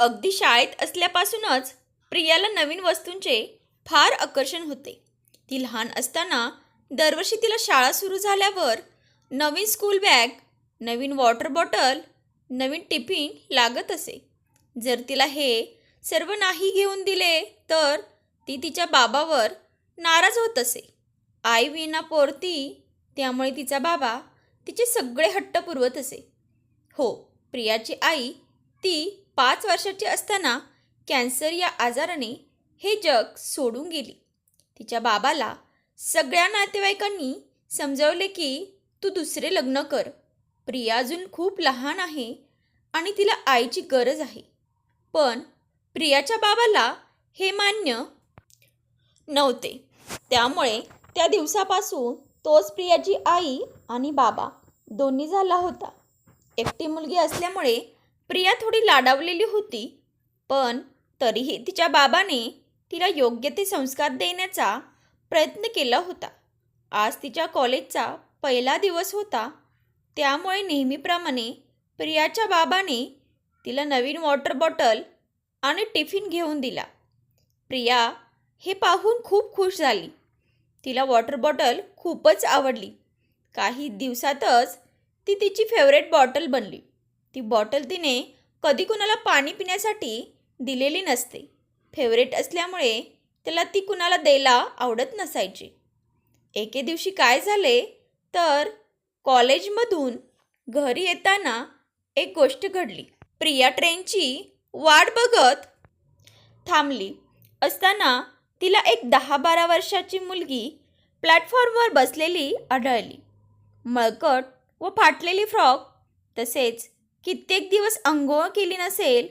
अगदी शाळेत असल्यापासूनच प्रियाला नवीन वस्तूंचे फार आकर्षण होते. ती लहान असताना दरवर्षी तिला शाळा सुरू झाल्यावर नवीन स्कूल बॅग नवीन वॉटर बॉटल नवीन टिफिन लागत असे. जर तिला हे सर्व नाही घेऊन दिले तर ती तिच्या बाबावर नाराज होत असे. आई विना पोरती त्यामुळे तिचा बाबा तिचे सगळे हट्ट पुरवत असे. हो प्रियाची आई ती पाच वर्षाची असताना कॅन्सर या आजाराने हे जग सोडून गेली. तिच्या बाबाला सगळ्या नातेवाईकांनी समजावले की तू दुसरे लग्न कर. प्रिया अजून खूप लहान आहे आणि तिला आईची गरज आहे. पण प्रियाच्या बाबाला हे मान्य नव्हते. त्यामुळे त्या दिवसापासून तोच प्रियाची आई आणि बाबा दोन्ही झाला होता. एकटी मुलगी असल्यामुळे प्रिया थोडी लाडावलेली होती पण तरीही तिच्या बाबाने तिला योग्य ते संस्कार देण्याचा प्रयत्न केला होता. आज तिच्या कॉलेजचा पहिला दिवस होता त्यामुळे नेहमीप्रमाणे प्रियाच्या बाबाने तिला नवीन वॉटर बॉटल आणि टिफिन घेऊन दिला. प्रिया हे पाहून खूप खुश झाली. तिला वॉटर बॉटल खूपच आवडली. काही दिवसातच ती तिची फेवरेट बॉटल बनली. ती बॉटल तिने कधी कुणाला पाणी पिण्यासाठी दिलेली नसते. फेवरेट असल्यामुळे त्याला ती कुणाला द्यायला आवडत नसायची. एके दिवशी काय झाले तर कॉलेजमधून घरी येताना एक गोष्ट घडली. प्रिया ट्रेनची वाट बघत थांबली. असताना तिला एक दहा बारा वर्षाची मुलगी प्लॅटफॉर्मवर बसलेली आढळली. मळकट व फाटलेली फ्रॉक तसेच कित्येक दिवस अंघोळ केली नसेल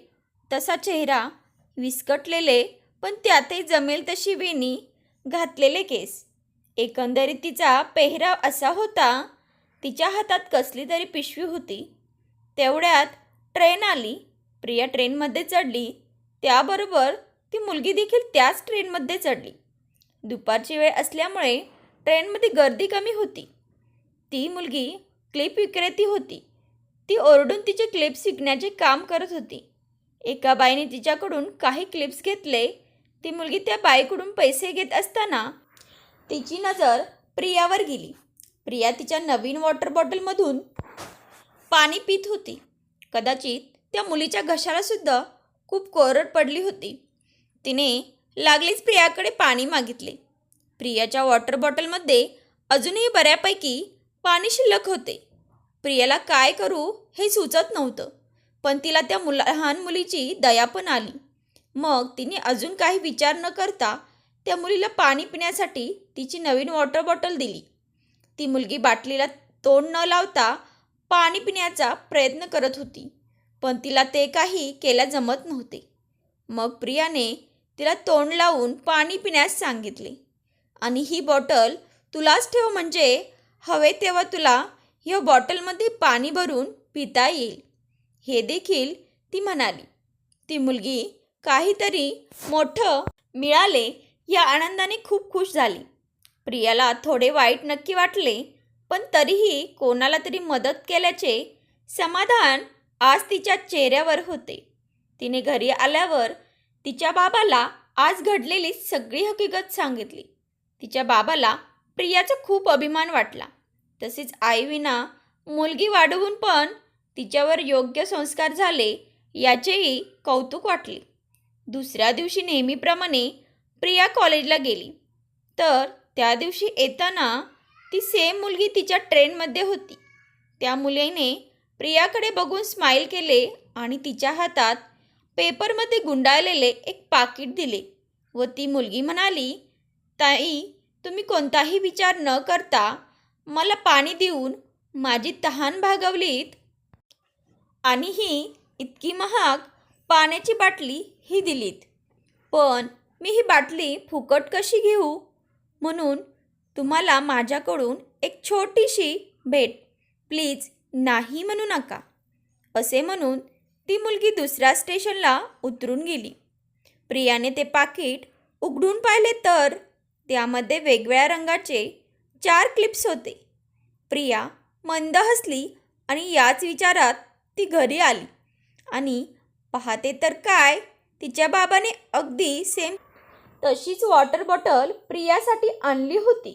तसा चेहरा विस्कटलेले पण त्यातही जमेल तशी वेणी घातलेले केस. एकंदरीत तिचा पेहराव असा होता तिच्या हातात कसली तरी पिशवी होती. तेवढ्यात ट्रेन आली. प्रिया ट्रेनमध्ये चढली. त्याबरोबर ती मुलगी देखील त्याच ट्रेनमध्ये चढली. दुपारची वेळ असल्यामुळे ट्रेनमध्ये गर्दी कमी होती. ती मुलगी क्लिप विक्रेती होती. ती ओरडून तिचे क्लिप्स विकण्याचे काम करत होती. एका बाईने तिच्याकडून काही क्लिप्स घेतले. ती मुलगी त्या बाईकडून पैसे घेत असताना तिची नजर प्रियावर गेली. प्रिया तिच्या नवीन वॉटर बॉटलमधून पाणी पित होती. कदाचित त्या मुलीच्या घशालासुद्धा खूप कोरड पडली होती. तिने लागलीच प्रियाकडे पाणी मागितले. प्रियाच्या वॉटर बॉटलमध्ये अजूनही बऱ्यापैकी पाणी शिल्लक होते. प्रियाला काय करू हे सुचत नव्हतं पण तिला त्या मुला लहान मुलीची दया पण आली. मग तिने अजून काही विचार न करता त्या मुलीला पाणी पिण्यासाठी तिची नवीन वॉटर बॉटल दिली. ती मुलगी बाटलीला तोंड न लावता पाणी पिण्याचा प्रयत्न करत होती पण तिला ते काही केल्या जमत नव्हते. मग प्रियाने तिला तोंड लावून पाणी पिण्यास सांगितले. आणि ही बॉटल तुलाच ठेव म्हणजे हवे तेव्हा तुला ह्या बॉटलमध्ये पाणी भरून पिता येईल. हे देखील ती म्हणाली. ती मुलगी काहीतरी मोठं मिळाले या आनंदाने खूप खुश झाली. प्रियाला थोडे वाईट नक्की वाटले पण तरीही कोणाला तरी मदत केल्याचे समाधान आज तिच्या चेहऱ्यावर होते. तिने घरी आल्यावर तिच्या बाबाला आज घडलेली सगळी हकीकत सांगितली. तिच्या बाबाला प्रियाचा खूप अभिमान वाटला. तसेच आईविना मुलगी वाढवून पण तिच्यावर योग्य संस्कार झाले याचेही कौतुक वाटले. दुसऱ्या दिवशी नेहमीप्रमाणे प्रिया कॉलेजला गेली. तर त्या दिवशी येताना ती सेम मुलगी तिच्या ट्रेनमध्ये होती. त्या मुलीने प्रियाकडे बघून स्माईल केले आणि तिच्या हातात पेपरमध्ये गुंडाळलेले एक पाकिट दिले व ती मुलगी म्हणाली ताई तुम्ही कोणताही विचार न करता मला पाणी देऊन माझी तहान भागवलीत? आणि ही इतकी महाग पाण्याची बाटली ही दिलीत. पण मी ही बाटली फुकट कशी घेऊ? म्हणून तुम्हाला माझ्याकडून एक छोटीशी भेट. प्लीज नाही म्हणू नका. असे म्हणून ती मुलगी दुसऱ्या स्टेशनला उतरून गेली. प्रियाने ते पाकिट उघडून पाहिले तर त्यामध्ये वेगवेगळ्या रंगाचे चार क्लिप्स होते. प्रिया मंद हसली आणि याच विचारात ती घरी आली. आणि पाहते तर काय? तिच्या बाबाने अगदी सेम तशीच वॉटर बॉटल प्रियासाठी आणली होती.